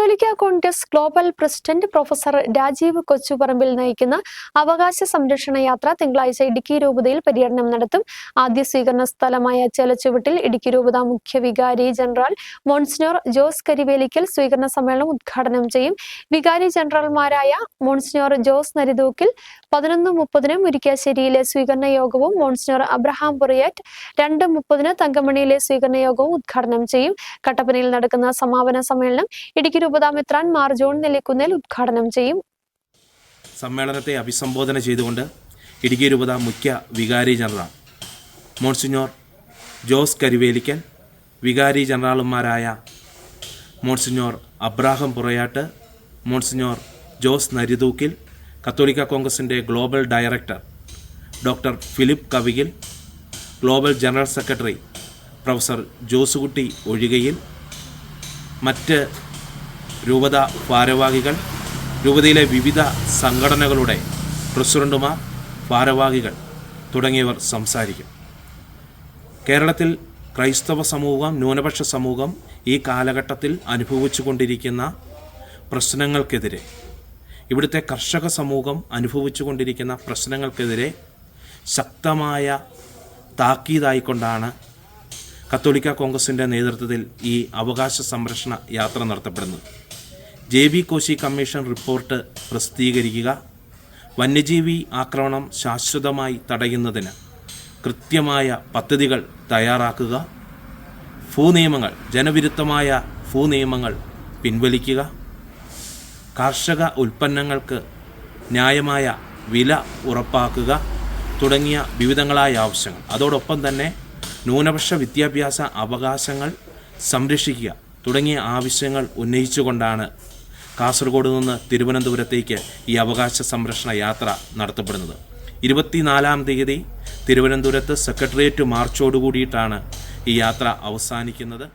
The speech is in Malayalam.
Catholic Congress global president professor Rajeev Kochuparambil നയിക്കുന്ന അവകാശ സംരക്ഷണ യാത്ര തിങ്കളാഴ്ച ഇടുക്കി രൂപതയിൽ പര്യടനം നടത്തും. ആദ്യ സ്വീകരണ സ്ഥലമായ ചെലച്ചുവട്ടിൽ ഇടുക്കി രൂപത മുഖ്യ വികാരി ജനറൽ മോൺസിനോർ ജോസ് കരിവേലിക്കൽ സ്വീകരണ സമ്മേളനം ഉദ്ഘാടനം ചെയ്യും. വികാരി ജനറൽമാരായ മോൺസിനോർ ജോസ് നരിതൂക്കിൽ പതിനൊന്ന് മുപ്പതിന് മുരിക്കാശ്ശേരിയിലെ സ്വീകരണ യോഗവും മോൺസിനോർ അബ്രഹാം പുറിയറ്റ് രണ്ട് മുപ്പതിന് തങ്കമണിയിലെ സ്വീകരണ യോഗവും ഉദ്ഘാടനം ചെയ്യും. കട്ടപ്പനയിൽ നടക്കുന്ന സമാപന സമ്മേളനം ഇടുക്കി രൂപതാ മെത്രാൻ മാർ ജോൺ നെല്ലിക്കുന്നേൽ ഉദ്ഘാടനം ചെയ്യും. സമ്മേളനത്തെ അഭിസംബോധന ചെയ്തുകൊണ്ട് ഇടുക്കി രൂപത മുഖ്യ വികാരി ജനറൽ മോൺസിഞ്ഞോർ ജോസ് കരുവേലിക്കൻ വികാരി ജനറാളുമാരായ monsignor Abraham Purayattu monsignor Jose Narithookil Catholic കോൺഗ്രസിന്റെ global director doctor Philip Kavikil global general secretary professor Josekutty Ozhikayil മറ്റ് രൂപത ഭാരവാഹികൾ രൂപതയിലെ വിവിധ സംഘടനകളുടെ പ്രസിഡന്റുമാർ ഭാരവാഹികൾ തുടങ്ങിയവർ സംസാരിക്കും. കേരളത്തിൽ ക്രൈസ്തവ സമൂഹം ന്യൂനപക്ഷ സമൂഹം ഈ കാലഘട്ടത്തിൽ അനുഭവിച്ചു കൊണ്ടിരിക്കുന്ന പ്രശ്നങ്ങൾക്കെതിരെ ഇവിടുത്തെ കർഷക സമൂഹം അനുഭവിച്ചു കൊണ്ടിരിക്കുന്ന പ്രശ്നങ്ങൾക്കെതിരെ ശക്തമായ താക്കീതായിക്കൊണ്ടാണ് കത്തോലിക്ക കോൺഗ്രസിന്റെ നേതൃത്വത്തിൽ ഈ അവകാശ സംരക്ഷണ യാത്ര നടത്തപ്പെടുന്നത്. J B Koshy commission report പ്രസിദ്ധീകരിക്കുക. വന്യജീവി ആക്രമണം ശാശ്വതമായി തടയുന്നതിന് കൃത്യമായ പദ്ധതികൾ തയ്യാറാക്കുക. ഭൂനിയമങ്ങൾ ജനവിരുദ്ധമായ ഭൂനിയമങ്ങൾ പിൻവലിക്കുക. കാർഷിക ഉൽപ്പന്നങ്ങൾക്ക് ന്യായമായ വില ഉറപ്പാക്കുക. തുടങ്ങിയ വിവിധങ്ങളായ ആവശ്യങ്ങൾ. അതോടൊപ്പം തന്നെ ന്യൂനപക്ഷ വിദ്യാഭ്യാസ അവകാശങ്ങൾ സംരക്ഷിക്കുക. തുടങ്ങിയ ആവശ്യങ്ങൾ ഉന്നയിച്ചുകൊണ്ടാണ് കാസർഗോഡ് നിന്ന് തിരുവനന്തപുരത്തേക്ക് ഈ അവകാശ സംരക്ഷണ യാത്ര നടത്തപ്പെടുന്നത്. ഇരുപത്തിനാലാം തീയതി തിരുവനന്തപുരത്ത് സെക്രട്ടേറിയറ്റ് മാർച്ചോടുകൂടിയിട്ടാണ് ഈ യാത്ര അവസാനിക്കുന്നത്.